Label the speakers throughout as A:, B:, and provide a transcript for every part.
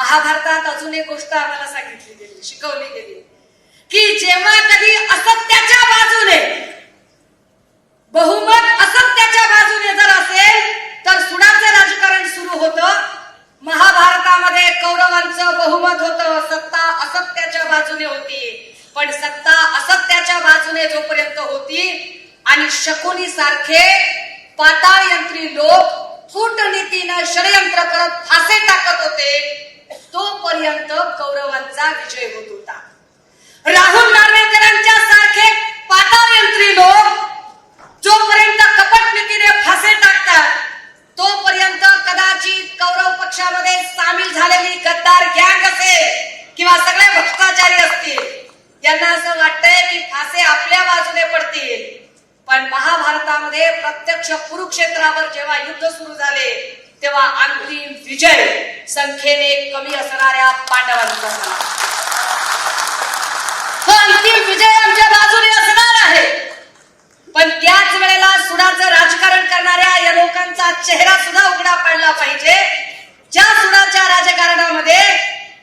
A: महाभारतात अजून एक गोष्ट आम्हाला सांगितली गेली शिकवली गेली. की जेव्हा कधी असत्याच्या बाजूने बहुमत असत्याच्या बाजूने जर असेल तर सुडाचं राजकारण सुरू होतं. महाभारतामध्ये कौरवांचं बहुमत होतं सत्ता असत्याच्या बाजूने होती. पण सत्ता असत्याच्या बाजूने जोपर्यंत होती आणि शकुनी सारखे पाताळयंत्री लोक फूटनीतीनं षडयंत्र करत फासे टाकत होते तोपर्यंत कौरवांचा विजय होत होता. राहुल नार्वेकरांच्या सारखे पाताळयंत्री लोक जोपर्यंत कपट नीतीने फासे टाकतात तोपर्यंत कदाचित कौरव पक्षामध्ये सामील झालेली गद्दार गँग असेल किंवा सगळे भ्रष्टाचारी असतील. यांना असं वाटतंय की फासे आपल्या बाजूने पडतील. पण महाभारतामध्ये प्रत्यक्ष कुरुक्षेत्रावर जेव्हा युद्ध सुरू झाले तेव्हा अंतिम विजय संख्येने कमी असणाऱ्या पांडवांचा झाला अंतिम विजय आमच्या बाजूने असणार आहे. पण त्याच वेळेला सुडाचं राजकारण करणाऱ्या या लोकांचा चेहरा सुद्धा उघडा पडला पाहिजे ज्या सुडाच्या राजकारणामध्ये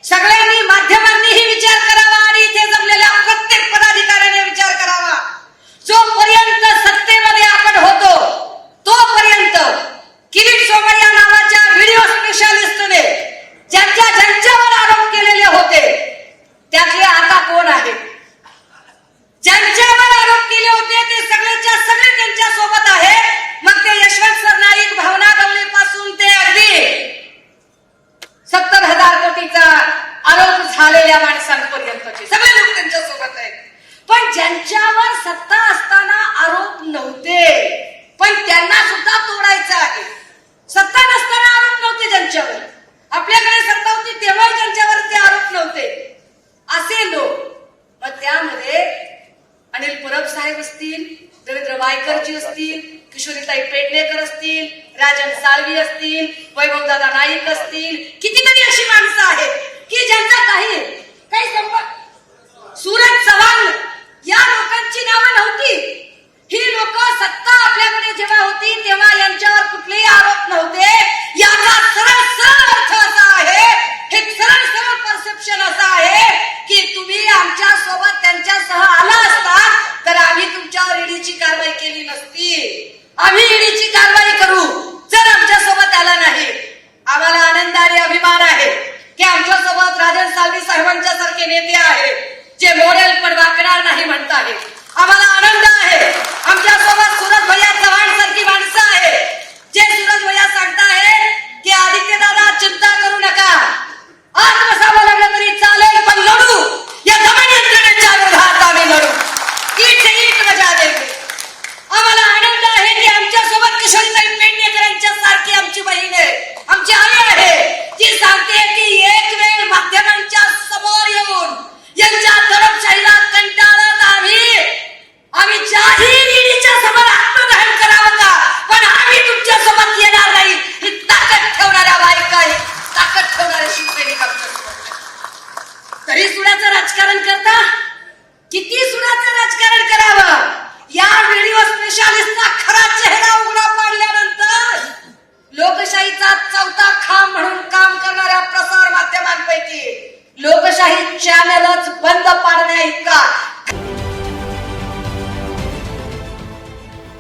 A: सगळ्यांनी माध्यमांनीही विचार करावा आणि इथे जमलेल्या प्रत्येक पदाधिकाऱ्याने विचार करावा जोपर्यंत सत्तेमध्ये आपण होतो तोपर्यंत किरीट सोमय्या नावाच्या व्हिडिओ स्पेशालिस्टने ज्यांच्या ज्यांच्यावर आरोप केलेले होते त्यातले आता कोण आहे? ज्यांच्यावर आरोप केले होते ते सगळेच्या सगळे त्यांच्यासोबत आहे. मग ते यशवंत सरनाईक भावना गवळी पासून ते अगदी सत्तर हजार कोटीचा आरोप झालेल्या माणसांपर्यंतचे. सगळे लोक त्यांच्यासोबत आहेत. पण ज्यांच्यावर सत्ता असताना आरोप नव्हते पण त्यांना सुद्धा तोडायचं आहे सत्ता नसताना आरोप नव्हते ज्यांच्यावर आपल्याकडे सत्ता होती तेव्हा ज्यांच्यावर ते आरोप नव्हते असे लोक मग त्यामध्ये अनिल परब साहेब असतील रवींद्र वायकरजी असतील किशोरीताई पेडणेकर असतील राजन साळवी असतील वैभवदादा नाईक असतील कितीतरी अशी माणसं आहेत की ज्यांचा काही काही संपर्क सुरत चव्हाण या लोकांची नावं नव्हती ही लोक सत्ता आपल्याकडे जेव्हा होती तेव्हा यांच्यावर कुठलेही आरोप नव्हते याचा सरळ सरळ अर्थ असा आहे हे सरळ सरळ परसेप्शन असं आहे की तुम्ही आमच्यासोबत त्यांच्यासह आला असता तर आम्ही तुमच्यावर ईडीची कारवाई केली नसती आम्ही ईडीची कारवाई करू जर आमच्यासोबत आला नाही आम्हाला आनंद आणि अभिमान आहे की आमच्यासोबत राजन साळवी साहेबांच्या सारखे नेते आहेत जे मोरेल पण वाकणार नाही म्हणत आहेत आनंद आहे आमच्यासोबत सूरज भैया चव्हाण सारखी माणसं आहेत जे सूरज भैया सांगताय की आदित्य दादा चिंता करू नका आज बसावं लागलं तरी चालेल पण लढू या दमन यंत्रणेच्या विरोधात आम्ही लढू ईट से ईट मजा देऊ आम्हाला आनंद आहे की आमच्यासोबत किशोरीताई पेडणेकर यांच्या सारखी आमची बहीण आहे आमची आई आहे ती सांगते की एक वेळ माध्यमांच्या समोर येऊन यांच्या दडपशाहीला कंटाळत आम्ही आम्ही जाहीर ईडीच्या समोर आत्मदहन करावं का पण आम्ही तुमच्यासोबत येणार नाही ही ताकद ठेवणाऱ्या बायका ही ताकद ठेवणारे शिवसैनिक आमच्यासोबत आहेत. तरी सुडाचं राजकारण करता? किती सुडाचं राजकारण करावं? या व्हिडिओ स्पेशालिस्टचा खरा चेहरा उघडा पाडल्यानंतर लोकशाहीचा चौथा खांब म्हणून काम करणाऱ्या प्रसार माध्यमांपैकी लोकशाही चॅनलच बंद पाडण्या इतका.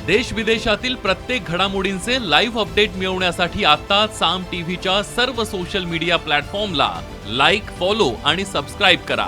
B: देश विदेशातील प्रत्येक घडामोडींचे लाईव्ह अपडेट मिळवण्यासाठी आता साम टीव्हीच्या सर्व सोशल मीडिया प्लॅटफॉर्मला लाईक फॉलो आणि सबस्क्राईब करा.